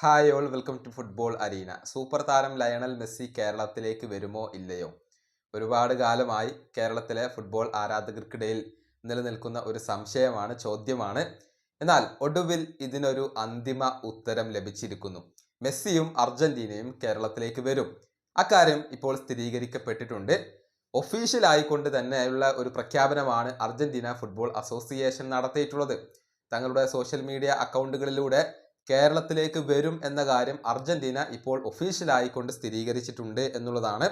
Hi all welcome to football arena super താരം Lionel Messi കേരളത്തിലേക്ക് വരുമോ ഇല്ലയോ? ഒരുപാട് കാലമായി കേരളത്തിലെ ഫുട്ബോൾ ആരാധകർക്കിടയിൽ നിലനിൽക്കുന്ന ഒരു സംശയമാണ് ചോദ്യമാണ്. എന്നാൽ ഒടുവിൽ ഇതിനൊരു അന്തിമ ഉത്തരം ലഭിച്ചിരിക്കുന്നു. മെസ്സിയും അർജന്റീനയും കേരളത്തിലേക്ക് വരും. അക്കാര്യം ഇപ്പോൾ സ്ഥിരീകരിക്കപ്പെട്ടിട്ടുണ്ട്. ഒഫീഷ്യൽ ആയിക്കൊണ്ട് തന്നെയുള്ള ഒരു പ്രഖ്യാപനമാണ് അർജന്റീന ഫുട്ബോൾ അസോസിയേഷൻ നടത്തിയിട്ടുള്ളത്. തങ്ങളുടെ സോഷ്യൽ മീഡിയ അക്കൗണ്ടുകളിലൂടെ കേരളത്തിലേക്ക് വരും എന്ന കാര്യം അർജന്റീന ഇപ്പോൾ ഒഫീഷ്യലായിക്കൊണ്ട് സ്ഥിരീകരിച്ചിട്ടുണ്ട് എന്നുള്ളതാണ്.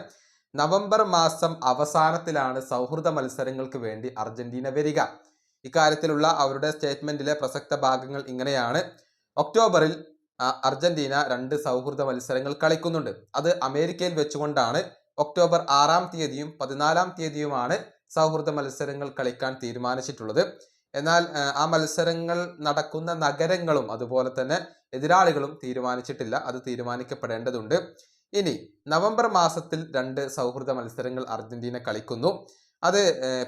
നവംബർ മാസം അവസാനത്തിലാണ് സൗഹൃദ മത്സരങ്ങൾക്ക് വേണ്ടി അർജന്റീന വരിക. ഇക്കാര്യത്തിലുള്ള അവരുടെ സ്റ്റേറ്റ്മെന്റിലെ പ്രസക്ത ഭാഗങ്ങൾ ഇങ്ങനെയാണ്. ഒക്ടോബറിൽ അർജന്റീന രണ്ട് സൗഹൃദ മത്സരങ്ങൾ കളിക്കുന്നുണ്ട്. അത് അമേരിക്കയിൽ വെച്ചുകൊണ്ടാണ് ഒക്ടോബർ ആറാം തീയതിയും പതിനാലാം തീയതിയുമാണ് സൗഹൃദ മത്സരങ്ങൾ കളിക്കാൻ തീരുമാനിച്ചിട്ടുള്ളത്. എന്നാൽ ആ, മത്സരങ്ങൾ നടക്കുന്ന നഗരങ്ങളും അതുപോലെ തന്നെ എതിരാളികളും തീരുമാനിച്ചിട്ടില്ല. അത് തീരുമാനിക്കപ്പെടേണ്ടതുണ്ട്. ഇനി നവംബർ മാസത്തിൽ രണ്ട് സൗഹൃദ മത്സരങ്ങൾ അർജന്റീന കളിക്കുന്നു. അത്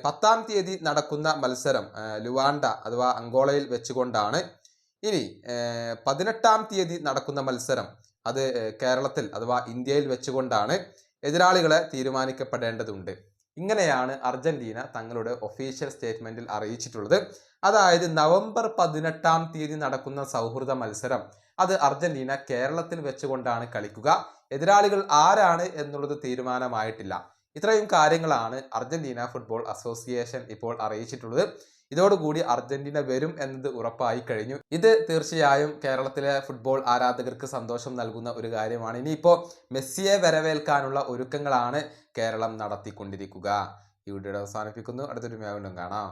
പത്താം തീയതി നടക്കുന്ന മത്സരം ലുവാണ്ട അഥവാ അങ്കോളയിൽ വെച്ചുകൊണ്ടാണ്. ഇനി പതിനെട്ടാം തീയതി നടക്കുന്ന മത്സരം അത് കേരളത്തിൽ അഥവാ ഇന്ത്യയിൽ വെച്ചുകൊണ്ടാണ് എതിരാളികളെ തീരുമാനിക്കപ്പെടേണ്ടതുണ്ട്. ഇങ്ങനെയാണ് അർജന്റീന തങ്ങളുടെ ഒഫീഷ്യൽ സ്റ്റേറ്റ്മെന്റിൽ അറിയിച്ചിട്ടുള്ളത്. അതായത് നവംബർ പതിനെട്ടാം തീയതി നടക്കുന്ന സൗഹൃദ മത്സരം. അത് അർജന്റീന കേരളത്തിൽ വെച്ചുകൊണ്ടാണ് കളിക്കുക. എതിരാളികൾ ആരാണ് എന്നുള്ളത് തീരുമാനമായിട്ടില്ല. ഇത്രയും കാര്യങ്ങളാണ് അർജന്റീന ഫുട്ബോൾ അസോസിയേഷൻ ഇപ്പോൾ അറിയിച്ചിട്ടുള്ളത്. ഇതോടുകൂടി അർജന്റീന വരും എന്നത് ഉറപ്പായി കഴിഞ്ഞു. ഇത് തീർച്ചയായും കേരളത്തിലെ ഫുട്ബോൾ ആരാധകർക്ക് സന്തോഷം നൽകുന്ന ഒരു കാര്യമാണ്. ഇനിയിപ്പോൾ മെസ്സിയെ വരവേൽക്കാനുള്ള ഒരുക്കങ്ങളാണ് കേരളം നടത്തിക്കൊണ്ടിരിക്കുക. ഈ വീഡിയോ അവസാനിപ്പിക്കുന്നു. അടുത്തൊരു മേവനും കാണാം.